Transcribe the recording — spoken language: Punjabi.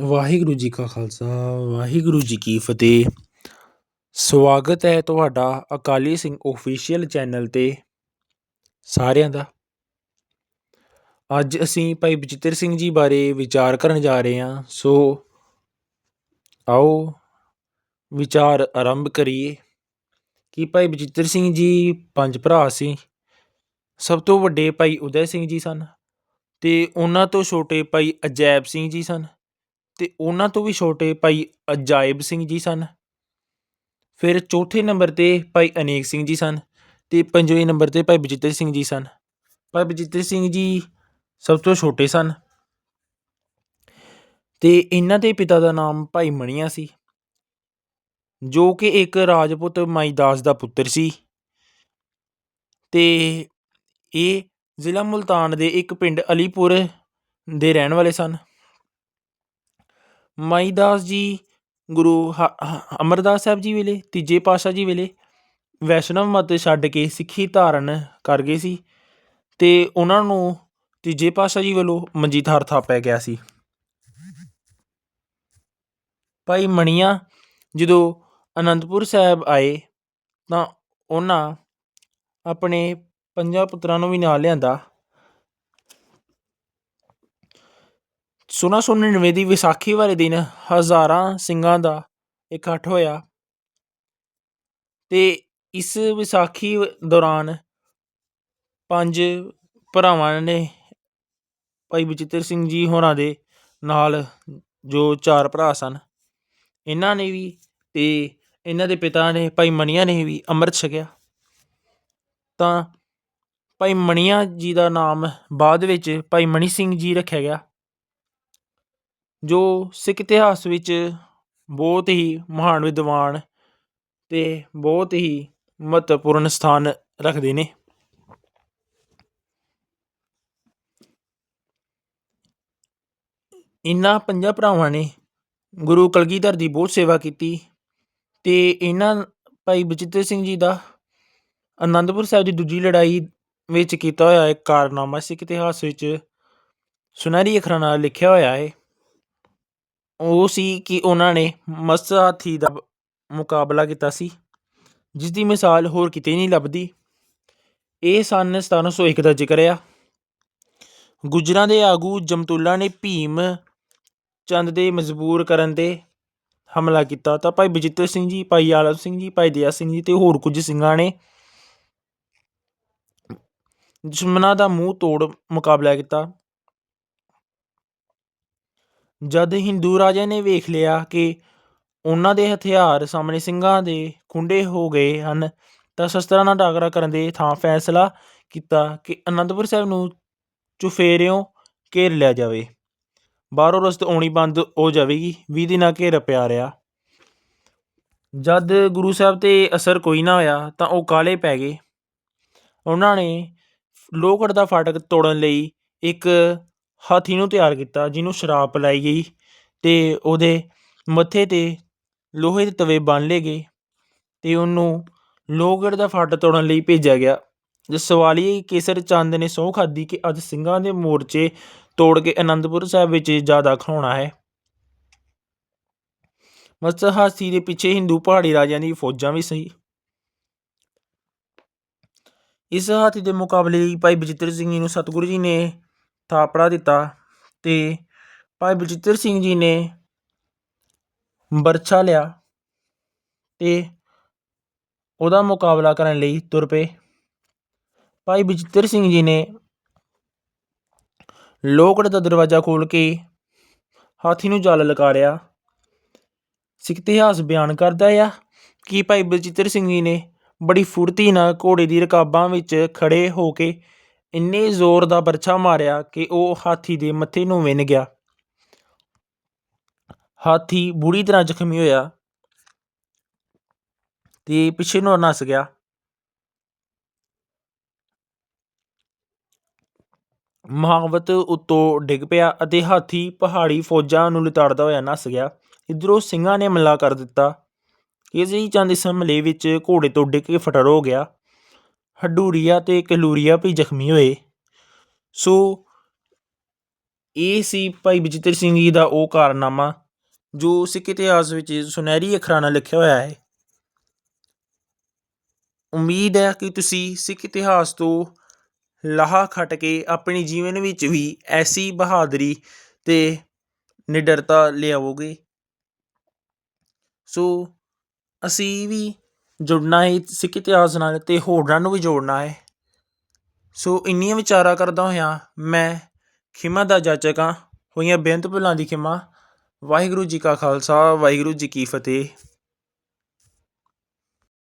ਵਾਹਿਗੁਰੂ ਜੀ ਕਾ ਖਾਲਸਾ, ਵਾਹਿਗੁਰੂ ਜੀ ਕੀ ਫਤਿਹ। ਸਵਾਗਤ ਹੈ ਤੁਹਾਡਾ ਅਕਾਲੀ ਸਿੰਘ ਆਫੀਸ਼ੀਅਲ ਚੈਨਲ ਤੇ ਸਾਰਿਆਂ ਦਾ। ਅੱਜ ਅਸੀਂ ਭਾਈ ਬਚਿੱਤਰ ਸਿੰਘ ਜੀ ਬਾਰੇ ਵਿਚਾਰ ਕਰਨ ਜਾ ਰਹੇ ਹਾਂ, ਸੋ ਆਓ ਵਿਚਾਰ ਆਰੰਭ ਕਰੀਏ। ਕਿ ਭਾਈ ਬਚਿੱਤਰ ਸਿੰਘ ਜੀ ਪੰਜ ਭਰਾ ਸੀ? ਸਭ ਤੋਂ ਵੱਡੇ ਭਾਈ ਉਦੈ ਸਿੰਘ ਜੀ ਸਨ ਤੇ ਉਹਨਾਂ ਤੋਂ ਛੋਟੇ ਭਾਈ ਅਜੈਬ ਸਿੰਘ ਜੀ ਸਨ। ਅਤੇ ਉਹਨਾਂ ਤੋਂ ਵੀ ਛੋਟੇ ਭਾਈ ਅਜਾਇਬ ਸਿੰਘ ਜੀ ਸਨ। ਫਿਰ ਚੌਥੇ ਨੰਬਰ ਤੇ ਭਾਈ ਅਨੇਕ ਸਿੰਘ ਜੀ ਸਨ ਅਤੇ ਪੰਜਵੇਂ ਨੰਬਰ ਤੇ ਭਾਈ ਬਜਿੱਤਰ ਸਿੰਘ ਜੀ ਸਨ। ਭਾਈ ਬਜਿੱਤਰ ਸਿੰਘ ਜੀ ਸਭ ਤੋਂ ਛੋਟੇ ਸਨ। ਤੇ ਇਹਨਾਂ ਦੇ ਪਿਤਾ ਦਾ ਨਾਮ ਭਾਈ ਮਣੀਆ ਸੀ, ਜੋ ਕਿ ਇੱਕ ਰਾਜਪੂਤ ਮਾਈ ਦਾਸ ਦਾ ਪੁੱਤਰ ਸੀ। ਤੇ ਇਹ ਜ਼ਿਲ੍ਹਾ ਮੁਲਤਾਨ ਦੇ ਇੱਕ ਪਿੰਡ ਅਲੀਪੁਰ ਦੇ ਰਹਿਣ ਵਾਲੇ ਸਨ। ਮਾਈ ਦਾਸ ਜੀ, ਗੁਰੂ ਹ- ਹ- ਅਮਰਦਾਸ ਸਾਹਿਬ ਜੀ ਵੇਲੇ, ਤੀਜੇ ਪਾਤਸ਼ਾਹ ਜੀ ਵੇਲੇ ਵੈਸ਼ਨਵ ਮਤ ਛੱਡ ਕੇ ਸਿੱਖੀ ਧਾਰਨ ਕਰ ਗਏ ਸੀ ਤੇ ਉਹਨਾਂ ਨੂੰ ਤੀਜੇ ਪਾਤਸ਼ਾਹ ਜੀ ਵੱਲੋਂ ਮੰਜੀ ਥਾਰ ਥਾਪਿਆ ਗਿਆ ਸੀ। ਭਾਈ ਮਣੀਆਂ, ਜਦੋਂ ਅਨੰਦਪੁਰ ਸਾਹਿਬ ਆਏ ਤਾਂ ਉਹਨਾਂ ਆਪਣੇ ਪੰਜਾਂ ਪੁੱਤਰਾਂ ਨੂੰ ਵੀ ਨਾਲ ਲਿਆਂਦਾ 1699 ਦੀ ਵਿਸਾਖੀ ਵਾਲੇ ਦਿਨ ਹਜ਼ਾਰਾਂ ਸਿੰਘਾਂ ਦਾ ਇਕੱਠ ਹੋਇਆ ਤੇ ਇਸ ਵਿਸਾਖੀ ਦੌਰਾਨ ਪੰਜ ਭਰਾਵਾਂ ਨੇ ਭਾਈ ਬਚਿੱਤਰ ਸਿੰਘ ਜੀ ਹੋਰਾਂ ਦੇ ਨਾਲ ਜੋ ਚਾਰ ਭਰਾ ਸਨ, ਇਹਨਾਂ ਨੇ ਵੀ ਤੇ ਇਹਨਾਂ ਦੇ ਪਿਤਾ ਨੇ, ਭਾਈ ਮਣੀਆਂ ਨੇ ਵੀ ਅੰਮ੍ਰਿਤ ਛਕਿਆ। ਤਾਂ ਭਾਈ ਮਣੀਆਂ ਜੀ ਦਾ ਨਾਮ ਬਾਅਦ ਵਿੱਚ ਭਾਈ ਮਣੀ ਸਿੰਘ ਜੀ ਰੱਖਿਆ ਗਿਆ। ਜੋ ਸਿੱਖ ਇਤਿਹਾਸ ਵਿੱਚ ਬਹੁਤ ਹੀ ਮਹਾਨ ਵਿਦਵਾਨ ਅਤੇ ਬਹੁਤ ਹੀ ਮਹੱਤਵਪੂਰਨ ਸਥਾਨ ਰੱਖਦੇ ਨੇ। ਇਨ੍ਹਾਂ ਪੰਜਾਂ ਭਰਾਵਾਂ ਨੇ ਗੁਰੂ ਕਲਗੀਧਰ ਦੀ ਬਹੁਤ ਸੇਵਾ ਕੀਤੀ ਤੇ ਇਹਨਾਂ ਭਾਈ ਬਚਿੱਤਰ ਸਿੰਘ ਜੀ ਦਾ ਅਨੰਦਪੁਰ ਸਾਹਿਬ ਦੀ ਦੂਜੀ ਲੜਾਈ ਵਿੱਚ ਕੀਤਾ ਹੋਇਆ ਇੱਕ ਕਾਰਨਾਮਾ ਸਿੱਖ ਇਤਿਹਾਸ ਵਿੱਚ ਸੁਨਹਿਰੀ ਅੱਖਰਾਂ ਨਾਲ ਲਿਖਿਆ ਹੋਇਆ ਹੈ। ਉਹ ਸੀ ਕਿ ਉਹਨਾਂ ਨੇ ਮਸਤ ਹਾਥੀ ਦਾ ਮੁਕਾਬਲਾ ਕੀਤਾ ਸੀ ਜਿਸ ਦੀ ਮਿਸਾਲ ਹੋਰ ਕਿਤੇ ਨਹੀਂ ਲੱਭਦੀ। ਇਹ ਸਨ 1701 ਦਾ ਜ਼ਿਕਰ ਆ। ਗੁਜਰਾਂ ਦੇ ਆਗੂ ਜਮਤੁੱਲਾ ਨੇ ਭੀਮ ਚੰਦ ਦੇ ਮਜਬੂਰ ਕਰਨ ਤੇ ਹਮਲਾ ਕੀਤਾ ਤਾਂ ਭਾਈ ਬਜਿੱਤਰ ਸਿੰਘ ਜੀ, ਭਾਈ ਆਲਮ ਸਿੰਘ ਜੀ, ਭਾਈ ਦਇਆ ਸਿੰਘ ਜੀ ਤੇ ਹੋਰ ਕੁਝ ਸਿੰਘਾਂ ਨੇ ਦੁਸ਼ਮਣਾਂ ਦਾ ਮੂੰਹ ਤੋੜ ਮੁਕਾਬਲਾ ਕੀਤਾ। ਜਦ ਹਿੰਦੂ ਰਾਜੇ ਨੇ ਵੇਖ ਲਿਆ ਕਿ ਉਹਨਾਂ ਦੇ ਹਥਿਆਰ ਸਾਹਮਣੇ ਸਿੰਘਾਂ ਦੇ ਖੁੰਡੇ ਹੋ ਗਏ ਹਨ, ਤਾਂ ਸ਼ਸਤਰਾਂ ਨਾਲ ਟਾਕਰਾ ਕਰਨ ਦੇ ਥਾਂ ਫੈਸਲਾ ਕੀਤਾ ਕਿ ਅਨੰਦਪੁਰ ਸਾਹਿਬ ਨੂੰ ਚੁਫੇਰਿਓਂ ਘੇਰ ਲਿਆ ਜਾਵੇ। ਬਾਹਰੋਂ ਰਸਤ ਆਉਣੀ ਬੰਦ ਹੋ ਜਾਵੇਗੀ, ਵੀਹ ਦਿਨਾਂ ਘੇਰ ਪਿਆ ਰਿਹਾ। ਜਦ ਗੁਰੂ ਸਾਹਿਬ ਤੇ ਅਸਰ ਕੋਈ ਨਾ ਹੋਇਆ, ਤਾਂ ਉਹ ਕਾਲੇ ਪੈ ਗਏ। ਉਹਨਾਂ ਨੇ ਲੋਹਗੜ੍ਹ ਦਾ ਫਾਟਕ ਤੋੜਨ ਲਈ ਇੱਕ ਹਾਥੀ ਨੂੰ ਤਿਆਰ ਕੀਤਾ, ਜਿਹਨੂੰ ਸ਼ਰਾਬ ਪਿਲਾਈ ਗਈ ਤੇ ਉਹਦੇ ਮੱਥੇ ਤੇ ਲੋਹੇ ਦੇ ਤਵੇ ਬੰਨ ਲਏ ਗਏ ਤੇ ਉਹਨੂੰ ਲੋਹਗੜ੍ਹ ਦਾ ਫਾਟਕ ਤੋੜਨ ਲਈ ਭੇਜਿਆ ਗਿਆ। ਜਦ ਸਵਾਲੀ ਕੇਸਰ ਚੰਦ ਨੇ ਸਹੁੰ ਖਾਧੀ ਕਿ ਅੱਜ ਸਿੰਘਾਂ ਦੇ ਮੋਰਚੇ ਤੋੜ ਕੇ ਅਨੰਦਪੁਰ ਸਾਹਿਬ ਵਿੱਚ ਜ਼ਿਆਦਾ ਖਲਾਉਣਾ ਹੈ? ਮਸਤ ਹਾਥੀ ਦੇ ਪਿੱਛੇ ਹਿੰਦੂ ਪਹਾੜੀ ਰਾਜਿਆਂ ਦੀ ਫੌਜਾਂ ਵੀ ਸੀ ਇਸ ਹਾਥੀ ਦੇ ਮੁਕਾਬਲੇ ਭਾਈ ਬਜਿੱਤਰ ਸਿੰਘ ਜੀ ਨੂੰ ਸਤਿਗੁਰੂ ਜੀ ਨੇ ਥਾਪੜਾ ਦਿੱਤਾ ਤੇ ਭਾਈ ਬਚਿੱਤਰ ਸਿੰਘ ਜੀ ਨੇ ਬਰਛਾ ਲਿਆ ਤੇ ਉਹਦਾ ਮੁਕਾਬਲਾ ਕਰਨ ਲਈ ਤੁਰ ਪਏ। ਭਾਈ ਬਚਿੱਤਰ ਸਿੰਘ ਜੀ ਨੇ ਲੋਹਗੜ੍ਹ ਦਾ ਦਰਵਾਜ਼ਾ ਖੋਲ੍ਹ ਕੇ ਹਾਥੀ ਨੂੰ ਜਾਲ ਲਕਾਰਿਆ ਸਿੱਖ ਇਤਿਹਾਸ ਬਿਆਨ ਕਰਦਾ ਆ ਕਿ ਭਾਈ ਬਚਿੱਤਰ ਸਿੰਘ ਜੀ ਨੇ ਬੜੀ ਫੁਰਤੀ ਨਾਲ ਘੋੜੇ ਦੀ ਰਕਾਬਾਂ ਵਿੱਚ ਖੜੇ ਹੋ ਕੇ ਇੰਨੇ ਜ਼ੋਰ ਦਾ ਬਰਛਾ ਮਾਰਿਆ ਕਿ ਉਹ ਹਾਥੀ ਦੇ ਮੱਥੇ ਨੂੰ ਵਿੰਨ ਗਿਆ। ਹਾਥੀ ਬੁਰੀ ਤਰ੍ਹਾਂ ਜ਼ਖਮੀ ਹੋਇਆ ਤੇ ਪਿੱਛੇ ਨੂੰ ਨੱਸ ਗਿਆ। ਮਹਾਵਤ ਉੱਤੋਂ ਡਿੱਗ ਪਿਆ ਅਤੇ ਹਾਥੀ ਪਹਾੜੀ ਫੌਜਾਂ ਨੂੰ ਲਿਤਾੜਦਾ ਹੋਇਆ ਨੱਸ ਗਿਆ। ਇਧਰੋਂ ਸਿੰਘਾਂ ਨੇ ਹਮਲਾ ਕਰ ਦਿੱਤਾ। ਇਸੇ ਚੰਦ ਇਸ ਹਮਲੇ ਵਿੱਚ ਘੋੜੇ ਤੋਂ ਡਿੱਗ ਕੇ ਫਟਰ ਹੋ ਗਿਆ। ਹਡੂਰੀਆ ਤੇ ਕਲੂਰੀਆ ਵੀ ਜ਼ਖਮੀ ਹੋਏ। ਸੋ, ਇਹ ਸੀ ਭਾਈ ਬਜਿੱਤਰ ਸਿੰਘ ਜੀ ਦਾ ਉਹ ਕਾਰਨਾਮਾ, ਜੋ ਸਿੱਖ ਇਤਿਹਾਸ ਵਿੱਚ ਸੁਨਹਿਰੀ ਅੱਖਰਾਂ ਨਾਲ ਲਿਖਿਆ ਹੋਇਆ ਹੈ। ਉਮੀਦ ਹੈ ਕਿ ਤੁਸੀਂ ਸਿੱਖ ਇਤਿਹਾਸ ਤੋਂ ਲਾਹਾ ਖੱਟ ਕੇ ਆਪਣੇ ਜੀਵਨ ਵਿੱਚ ਵੀ ਐਸੀ ਬਹਾਦਰੀ ਅਤੇ ਨਿਡਰਤਾ ਲਿਆਵੋਗੇ। ਸੋ, ਅਸੀਂ ਵੀ ਜੁੜਨਾ ਹੈ ਸਿੱਖ ਇਤਿਹਾਸ ਨਾਲ ਅਤੇ ਹੋਰਨਾਂ ਨੂੰ ਵੀ ਜੋੜਨਾ ਹੈ। ਸੋ ਇੰਨੀਆਂ ਵਿਚਾਰਾਂ ਕਰਦਾ ਹੋਇਆ ਮੈਂ ਖਿਮਾ ਦਾ ਜਾਚਕ ਹਾਂ ਹੋਈਆਂ ਬੇਅੰਤ ਭੁੱਲਾਂ ਦੀ ਖਿਮਾ। ਵਾਹਿਗੁਰੂ ਜੀ ਕਾ ਖਾਲਸਾ, ਵਾਹਿਗੁਰੂ ਜੀ ਕੀ ਫਤਿਹ।